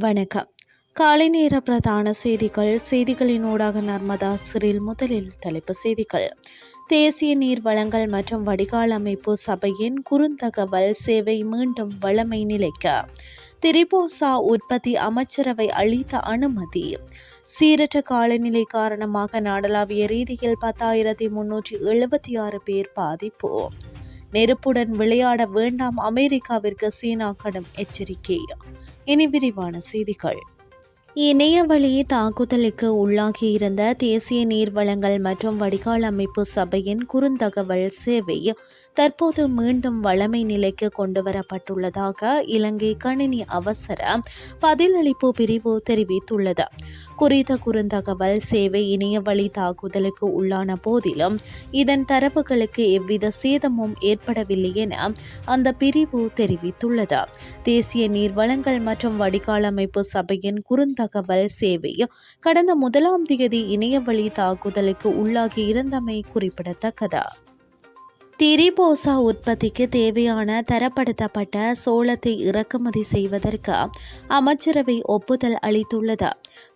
வணக்கம். காலை நேர பிரதான செய்திகள். செய்திகளின் ஊடாக நர்மதா சிறில் முதலில் தலைப்பு செய்திகள். தேசிய நீர் வளங்கள் மற்றும் வடிகால் அமைப்பு சபையின் குறுந்தகவல் சேவை மீண்டும் வளமை நிலைக்க. திரிபோசா உற்பத்தி அமைச்சரவை அளித்த அனுமதி. சீரற்ற காலநிலை காரணமாக நாடளாவிய ரீதியில் பத்தாயிரத்தி முன்னூற்றி எழுபத்தி ஆறு பேர் பாதிப்பு. நெருப்புடன் விளையாட வேண்டாம். அமெரிக்காவிற்கு சீனா கடும் எச்சரிக்கை. இனி விரிவான செய்திகள். இணையவழி தாக்குதலுக்கு உள்ளாகியிருந்த தேசிய நீர்வளங்கள் மற்றும் வடிகால் அமைப்பு சபையின் குறுந்தகவல் சேவை தற்போது மீண்டும் வளமை நிலைக்கு கொண்டுவரப்பட்டுள்ளதாக இலங்கை கணினி அவசர பதிலளிப்பு பிரிவு தெரிவித்துள்ளது. குறித்த குறுந்தகவல் சேவை இணையவழி தாக்குதலுக்கு உள்ளான போதிலும் இதன் தரப்புகளுக்கு எவ்வித சேதமும் ஏற்படவில்லை என அந்த பிரிவு தெரிவித்துள்ளது. தேசிய நீர்வளங்கள் மற்றும் வடிகால் அமைப்பு சபையின் குறுந்தகவல் சேவை கடந்த முதலாம் தேதி இணையவழி தாக்குதலுக்கு உள்ளாகி இருந்தமை குறிப்பிடத்தக்கது. திரிபோசா உற்பத்திக்கு தேவையான தரப்படுத்தப்பட்ட சோளத்தை இறக்குமதி செய்வதற்கு அமைச்சரவை ஒப்புதல் அளித்துள்ளது.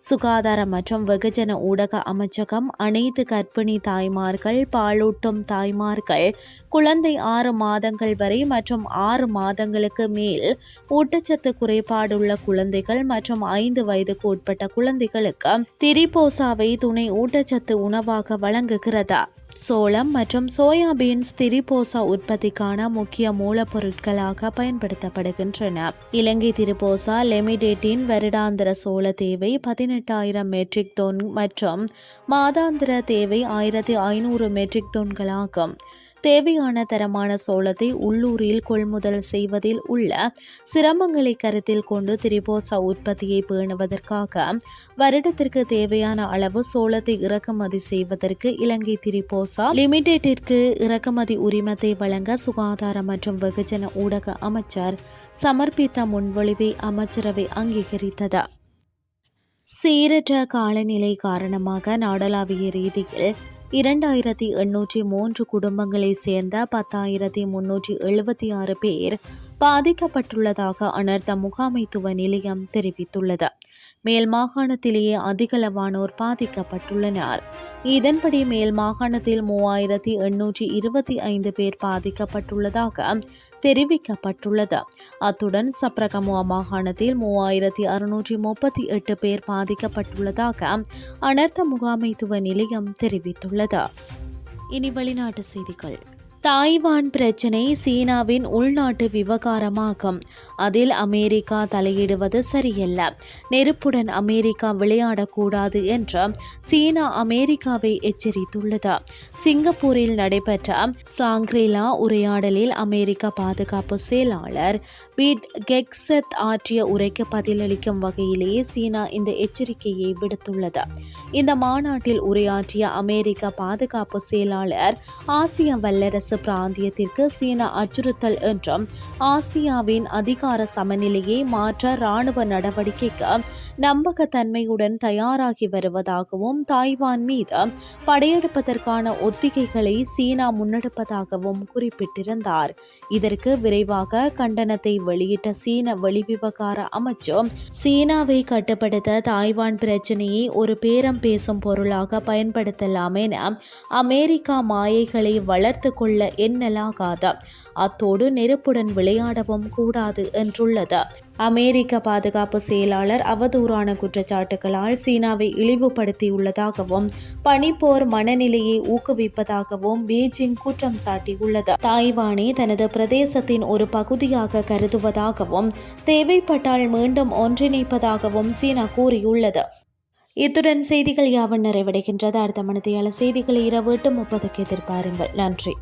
சுகாதார மற்றும் வெகுஜன ஊடக அமைச்சகம் அனைத்து கர்ப்பிணி தாய்மார்கள் பாலூட்டும் தாய்மார்கள் குழந்தை ஆறு மாதங்கள் வரை மற்றும் ஆறு மாதங்களுக்கு மேல் ஊட்டச்சத்து குறைபாடுள்ள குழந்தைகள் மற்றும் ஐந்து வயதுக்கு உட்பட்ட குழந்தைகளுக்கு திரிபோசாவை துணை ஊட்டச்சத்து உணவாக வழங்குகிறதா? சோளம் மற்றும் சோயாபீன்ஸ் திரிபோசா உற்பத்திக்கான முக்கிய மூலப்பொருட்களாக பயன்படுத்தப்படுகின்றன. இலங்கை திரிபோசா லெமிடேட்டின் வருடாந்திர சோள தேவை பதினெட்டாயிரம் மெட்ரிக் தொன் மற்றும் மாதாந்திர தேவை ஆயிரத்தி ஐநூறு மெட்ரிக் தொன்களாகும் தேவையான தரமான சோளத்தை உள்ளூரில் கொள்முதல் செய்வதில் உள்ள சிரமங்களை கருத்தில் கொண்டு திரிபோசா உற்பத்தியை பேணுவதற்காக வருடத்திற்கு தேவையான அளவு சோளத்தை இறக்குமதி செய்வதற்கு இலங்கை திரிபோசா லிமிடெட்டிற்கு இறக்குமதி உரிமத்தை வழங்க சுகாதார மற்றும் வெகுஜன ஊடக அமைச்சர் சமர்ப்பித்த முன்மொழிவை அமைச்சரவை அங்கீகரித்தது. சீரற்ற காலநிலை காரணமாக நாடளாவிய ரீதியில் இரண்டாயிரத்தி எண்ணூற்றி மூன்று குடும்பங்களை சேர்ந்த பத்தாயிரத்தி முன்னூற்றி எழுபத்தி ஆறு பேர் பாதிக்கப்பட்டுள்ளதாக அனர்த்த முகாமைத்துவ நிலையம் தெரிவித்துள்ளது. மேல் மாகாணத்திலேயே அதிகளவானோர் பாதிக்கப்பட்டுள்ளனர். இதன்படி மேல் மாகாணத்தில் மூவாயிரத்தி எண்ணூற்றி இருபத்தி ஐந்து பேர் பாதிக்கப்பட்டுள்ளதாக தெரிவிக்கப்பட்டுள்ளது. அத்துடன் சப்ரகமுவா மாகாணத்தில் மூவாயிரத்தி அறுநூற்றி முப்பத்தி எட்டு பேர் பாதிக்கப்பட்டுள்ளதாக அனர்த்த முகாமைத்துவ நிலையம் தெரிவித்துள்ளது. இனி வெளிநாட்டு செய்திகள். தாய்வான் பிரச்சினை சீனாவின் உள்நாட்டு விவகாரமாகும். அதில் அமெரிக்கா தலையிடுவது சரியல்ல. நெருப்புடன் அமெரிக்கா விளையாடக்கூடாது என்று சீனா அமெரிக்காவை எச்சரித்துள்ளது. சிங்கப்பூரில் நடைபெற்ற சாங்க்ரிலா உரையாடலில் அமெரிக்க பாதுகாப்பு செயலாளர் பீட் கெக்ஸத் ஆற்றிய உரைக்கு பதிலளிக்கும் வகையிலேயே சீனா இந்த எச்சரிக்கையை விடுத்துள்ளது. இந்த மாநாட்டில் உரையாற்றிய அமெரிக்க பாதுகாப்பு செயலாளர் ஆசிய வல்லரசு பிராந்தியத்திற்கு சீனா அச்சுறுத்தல் என்றும் ஆசியாவின் அதிகார சமநிலையை மாற்ற இராணுவ நடவடிக்கைக்கு நம்பகத்தன்மையுடன் தயாராகி வருவதாகவும் தாய்வான் மீது படையெடுப்பதற்கான ஒத்திகைகளை சீனா முன்னெடுப்பதாகவும் குறிப்பிட்டிருந்தார். இதற்கு விரைவாக கண்டனத்தை வெளியிட்ட சீன வெளிவிவகார அமைச்சர் சீனாவை கட்டுப்படுத்த தாய்வான் பிரச்சனையை ஒரு பேரம் பேசும் பொருளாக பயன்படுத்தலாம் என அமெரிக்கா மாயைகளை வளர்த்து கொள்ள எண்ணலாகாத. அத்தோடு நெருப்புடன் விளையாடவும் கூடாது என்றுள்ளது. அமெரிக்க பாதுகாப்பு செயலாளர் அவதூறான குற்றச்சாட்டுகளால் சீனாவை இழிவுபடுத்தியுள்ளதாகவும் பனிப்போர் மனநிலையை ஊக்குவிப்பதாகவும் பீஜிங் குற்றம் சாட்டியுள்ளது. தாய்வானை தனது பிரதேசத்தின் ஒரு பகுதியாக கருதுவதாகவும் தேவைப்பட்டால் மீண்டும் ஒன்றிணைப்பதாகவும் சீனா கூறியுள்ளது. இத்துடன் செய்திகள் யாவன் நிறைவடைகின்றது? அடுத்த மனதையாள செய்திகளை இரவு எட்டு முப்பதுக்கு எதிர்பாருங்கள். நன்றி.